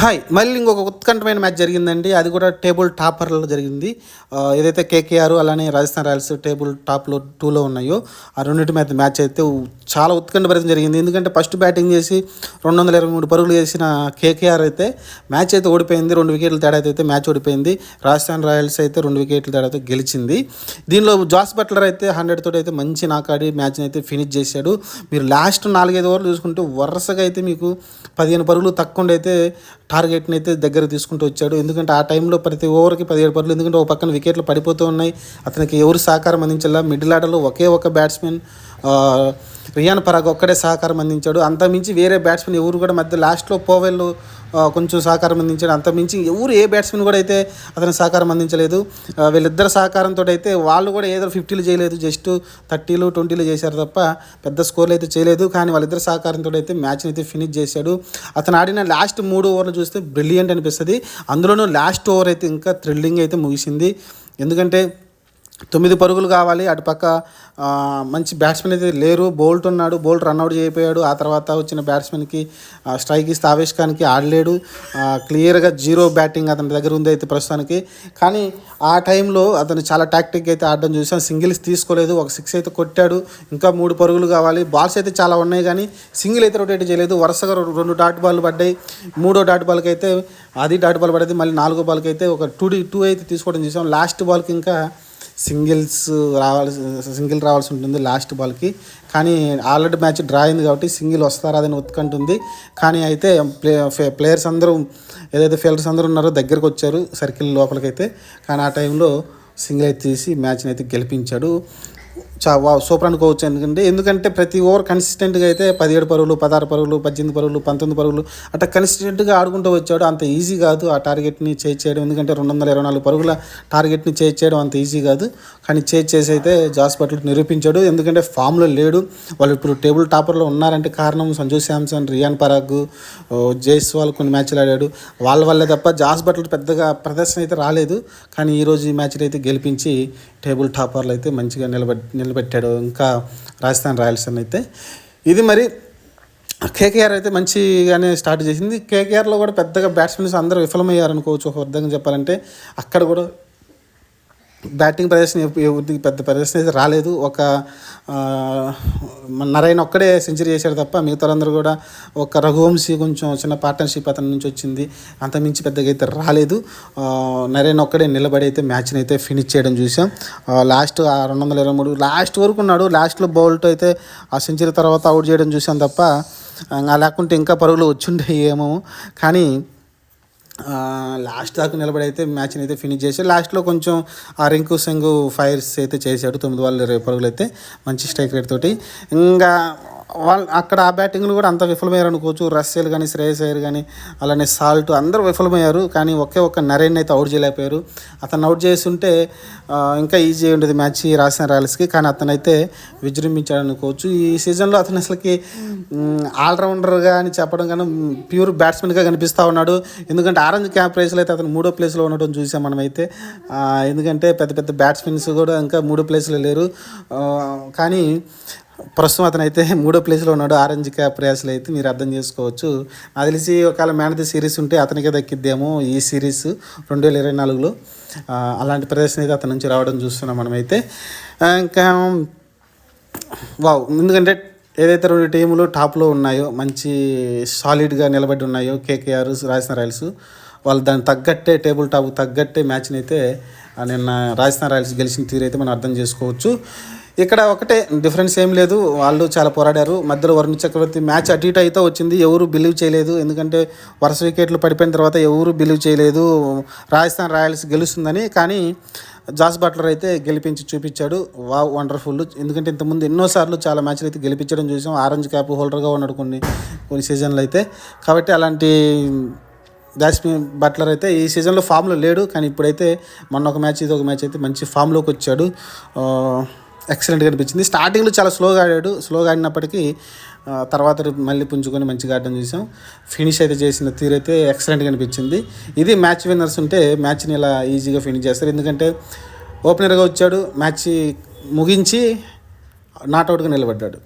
Hi మళ్ళీ ఇంకొక ఉత్కంఠమైన match జరిగిందండి. అది కూడా టేబుల్ టాపర్లో జరిగింది. ఏదైతే కేకేఆర్ అలానే రాజస్థాన్ రాయల్స్ టేబుల్ టాప్లో టూలో ఉన్నాయో ఆ రెండింటి మీద మ్యాచ్ అయితే చాలా ఉత్కంఠభరితం జరిగింది. ఎందుకంటే ఫస్ట్ బ్యాటింగ్ చేసి రెండు వందల ఇరవై మూడు పరుగులు చేసిన కేకేఆర్ అయితే మ్యాచ్ అయితే ఓడిపోయింది. రెండు వికెట్ల తేడా అయితే మ్యాచ్ ఓడిపోయింది. రాజస్థాన్ రాయల్స్ అయితే రెండు వికెట్ల అయితే గెలిచింది. దీనిలో జాస్ బట్లర్ అయితే హండ్రెడ్ తోటి అయితే మంచి నాకాడి మ్యాచ్ని అయితే ఫినిష్ చేశాడు. మీరు లాస్ట్ నాలుగైదు ఓవర్లు చూసుకుంటే వరుసగా అయితే మీకు పదిహేను పరుగులు తక్కువ అయితే టార్గెట్ని అయితే దగ్గర తీసుకుంటూ వచ్చాడు. ఎందుకంటే ఆ టైంలో ప్రతి ఓవర్కి పదిహేడు పరులు ఎందుకంటే ఒక పక్కన వికెట్లు పడిపోతూ ఉన్నాయి. అతనికి ఎవరు సహకారం అందించాలా? మిడిల్ ఆర్డర్లో ఒకే ఒక బ్యాట్స్మెన్ రియాన్ పరాగ్ ఒక్కడే సహకారం అందించాడు. అంత మించి వేరే బ్యాట్స్మెన్ ఎవరు కూడా మధ్య లాస్ట్లో పోవెల్ కొంచెం సహకారం అందించాడు. అంత మించి ఎవరు ఏ బ్యాట్స్మెన్ కూడా అయితే అతని సహకారం అందించలేదు. వీళ్ళిద్దరు సహకారంతో అయితే వాళ్ళు కూడా ఏదో ఫిఫ్టీలు చేయలేదు. జస్ట్ థర్టీలు ట్వంటీలు చేశారు తప్ప పెద్ద స్కోర్లు అయితే చేయలేదు. కానీ వాళ్ళిద్దరు సహకారంతో అయితే మ్యాచ్ని అయితే ఫినిష్ చేశాడు. అతను ఆడిన లాస్ట్ మూడు ఓవర్లు చూస్తే బ్రిలియంట్ అనిపిస్తుంది. అందులోనూ లాస్ట్ ఓవర్ అయితే ఇంకా థ్రిల్లింగ్ అయితే ముగిసింది. ఎందుకంటే తొమ్మిది పరుగులు కావాలి. అటుపక్క మంచి బ్యాట్స్మెన్ అయితే లేరు. బోల్ట్ ఉన్నాడు. బోల్ట్ రన్అట్ చేయిపోయాడు. ఆ తర్వాత వచ్చిన బ్యాట్స్మెన్కి స్ట్రైక్ ఇస్తే ఆవేష్ ఖాన్కి ఆడలేడు క్లియర్గా జీరో బ్యాటింగ్ అతని దగ్గర ఉంది అయితే ప్రస్తుతానికి. కానీ ఆ టైంలో అతను చాలా టాక్టిక్ అయితే ఆడడం చూసాం. సింగిల్స్ తీసుకోలేదు. ఒక సిక్స్ అయితే కొట్టాడు. ఇంకా మూడు పరుగులు కావాలి. బాల్స్ అయితే చాలా ఉన్నాయి కానీ సింగిల్ అయితే రొటేట్ చేయలేదు. వరుసగా రెండు- డాట్ బాల్ పడ్డాయి. మూడో డాట్ బాల్కి అయితే అది డాట్ బాల్ పడేది మళ్ళీ నాలుగో బాల్కి అయితే ఒక టూ డి టూ అయితే తీసుకోవడం చూసాం. లాస్ట్ బాల్కి ఇంకా సింగిల్స్ రావాల్సి సింగిల్ రావాల్సి ఉంటుంది లాస్ట్ బాల్కి. కానీ ఆల్రెడీ మ్యాచ్ డ్రా అయింది కాబట్టి సింగిల్ వస్తారా అని ఉత్కంటుంది. కానీ అయితే ప్లే ప్లేయర్స్ అందరూ ఏదైతే ఫీల్డర్స్ అందరూ ఉన్నారో దగ్గరకు వచ్చారు సర్కిల్ లోపలికైతే. కానీ ఆ టైంలో సింగిల్ అయితే తీసి మ్యాచ్ని అయితే గెలిపించాడు. చా వా సూపర్ అనుకోవచ్చు ఎందుకంటే ఎందుకంటే ప్రతి ఓవర్ కన్సిస్టెంట్గా అయితే పదిహేడు పరుగులు పదహారు పరుగులు పద్దెనిమిది పరుగులు పంతొమ్మిది పరుగులు అట్లా కన్సిస్టెంట్గా ఆడుకుంటూ వచ్చాడు. అంత ఈజీ కాదు ఆ టార్గెట్ని చేజ్ చేయడం. ఎందుకంటే రెండు వందల ఇరవై నాలుగు పరుగుల టార్గెట్ని చేజ్ చేయడం అంత ఈజీ కాదు. కానీ చేజ్ చేసి అయితే జాస్ బట్లర్ నిరూపించాడు. ఎందుకంటే ఫామ్లో లేడు. వాళ్ళు ఇప్పుడు టేబుల్ టాపర్లో ఉన్నారంటే కారణం సంజు శాంసన్ రియాన్ పరాగ్ జైస్వాల్ కొన్ని మ్యాచ్లు ఆడాడు. వాళ్ళ వల్లే తప్ప జాస్ బట్లర్ పెద్దగా ప్రదర్శన అయితే రాలేదు. కానీ ఈరోజు ఈ మ్యాచ్లో అయితే గెలిపించి టేబుల్ టాపర్లు అయితే మంచిగా నిలబడి నిలబెట్టాడు ఇంకా రాజస్థాన్ రాయల్స్ అని అయితే. ఇది మరి కేకేఆర్ అయితే మంచిగానే స్టార్ట్ చేసింది. కేకేఆర్లో కూడా పెద్దగా బ్యాట్స్మెన్స్ అందరూ విఫలమయ్యారు అనుకోవచ్చు ఒక అర్థంగా చెప్పాలంటే అక్కడ కూడా బ్యాటింగ్ ప్రదర్శన పెద్ద ప్రదర్శన అయితే రాలేదు. ఒక నరైన్ ఒక్కడే సెంచరీ చేశాడు తప్ప మిగతా అందరూ కూడా ఒక రఘువంశీ కొంచెం చిన్న పార్ట్నర్షిప్ అతని నుంచి వచ్చింది. అంత మించి పెద్దగా అయితే రాలేదు. నరైన్ ఒక్కడే నిలబడి అయితే మ్యాచ్ని అయితే ఫినిష్ చేయడం చూసాం. లాస్ట్ ఆ రెండు వందల ఇరవై మూడు లాస్ట్ వరకు ఉన్నాడు. లాస్ట్లో బౌల్ట్ అయితే ఆ సెంచరీ తర్వాత అవుట్ చేయడం చూసాం తప్ప లేకుంటే ఇంకా పరుగులు వచ్చుండే ఏమో కానీ లాస్ట్ దాకా నిలబడి అయితే మ్యాచ్ని అయితే ఫినిష్ చేసి లాస్ట్లో కొంచెం ఆ రింకు సింగు ఫైర్స్ అయితే చేశాడు తొమ్మిది వాళ్ళు ఇరవై పరుగులు అయితే మంచి స్ట్రైక్ రేట్ తోటి. ఇంకా వాళ్ళు అక్కడ ఆ బ్యాటింగ్లు కూడా అంత విఫలమయ్యారు అనుకోవచ్చు. రస్సేల్ కానీ శ్రేయస్ అయ్యర్ కానీ అలానే సాల్ట్ అందరూ విఫలమయ్యారు. కానీ ఒకే ఒక్క నరేన్ అయితే అవుట్ చేయలేకపోయారు. అతను అవుట్ చేస్తుంటే ఇంకా ఈజీ ఉండేది మ్యాచ్ రాసిన రాయల్స్కి. కానీ అతను అయితే విజృంభించాడు అనుకోవచ్చు. ఈ సీజన్లో అతను అసలుకి ఆల్రౌండర్గా అని చెప్పడం కానీ ప్యూర్ బ్యాట్స్మెన్గా కనిపిస్తూ ఉన్నాడు. ఎందుకంటే ఆరెంజ్ క్యాంప్ ప్రైస్లో అయితే అతను మూడో ప్లేస్లో ఉండడం చూసాం మనమైతే. ఎందుకంటే పెద్ద పెద్ద బ్యాట్స్మెన్స్ కూడా ఇంకా మూడో ప్లేస్లో లేరు. కానీ ప్రస్తుతం అతను అయితే మూడో ప్లేస్లో ఉన్నాడు. ఆరెంజ్ క్యాప్ రేస్లో అయితే మీరు అర్థం చేసుకోవచ్చు. నాకు తెలిసి ఒకవేళ మ్యాన్ ఆఫ్ ది సిరీస్ ఉంటే అతనికే దక్కిద్దేమో ఈ సిరీస్ రెండు వేల ఇరవై నాలుగులో. అలాంటి ప్రదర్శన అయితే అతని నుంచి రావడం చూస్తున్నాం మనమైతే. ఇంకా వావ్ ఎందుకంటే ఏదైతే రెండు టీములు టాప్లో ఉన్నాయో మంచి సాలిడ్గా నిలబడి ఉన్నాయో కేకేఆర్ రాజస్థాన్ రాయల్స్ వాళ్ళు దాన్ని తగ్గట్టే టేబుల్ టాప్ తగ్గట్టే మ్యాచ్ని అయితే నిన్న రాజస్థాన్ రాయల్స్ గెలిచిన తీరు అయితే మనం అర్థం చేసుకోవచ్చు. ఇక్కడ ఒకటే డిఫరెన్స్ ఏం లేదు. వాళ్ళు చాలా పోరాడారు. మధ్యలో వరుణ్ చక్రవర్తి మ్యాచ్ అటు ఇటు అయితే వచ్చింది. ఎవరు బిలీవ్ చేయలేదు. ఎందుకంటే వరుస వికెట్లు పడిపోయిన తర్వాత ఎవరు బిలీవ్ చేయలేదు. రాజస్థాన్ రాయల్స్ గెలుస్తుందని కానీ జాస్ బట్లర్ అయితే గెలిపించి చూపించాడు. వా వండర్ఫుల్. ఎందుకంటే ఇంతకుముందు ఎన్నోసార్లు చాలా మ్యాచ్లు అయితే గెలిపించడం చూసాం. ఆరెంజ్ క్యాప్ హోల్డర్గా ఉన్నాడు కొన్ని కొన్ని సీజన్లు అయితే. కాబట్టి అలాంటి జాస్మిన్ బట్లర్ అయితే ఈ సీజన్లో ఫామ్లో లేడు. కానీ ఇప్పుడైతే మొన్న ఒక మ్యాచ్ ఇది ఒక మ్యాచ్ అయితే మంచి ఫామ్లోకి వచ్చాడు. ఎక్సలెంట్గా అనిపించింది. స్టార్టింగ్లో చాలా స్లోగా ఆడాడు. స్లోగా ఆడినప్పటికీ తర్వాత మళ్ళీ పుంజుకొని మంచిగా ఆడడం చూసాం. ఫినిష్ అయితే చేసిన తీరు అయితే ఎక్సలెంట్గా అనిపించింది. ఇది మ్యాచ్ విన్నర్స్ ఉంటే మ్యాచ్ని ఇలా ఈజీగా ఫినిష్ చేస్తారు. ఎందుకంటే ఓపెనర్గా వచ్చాడు. మ్యాచ్ ముగించి నాట్అవుట్గా నిలబడ్డాడు.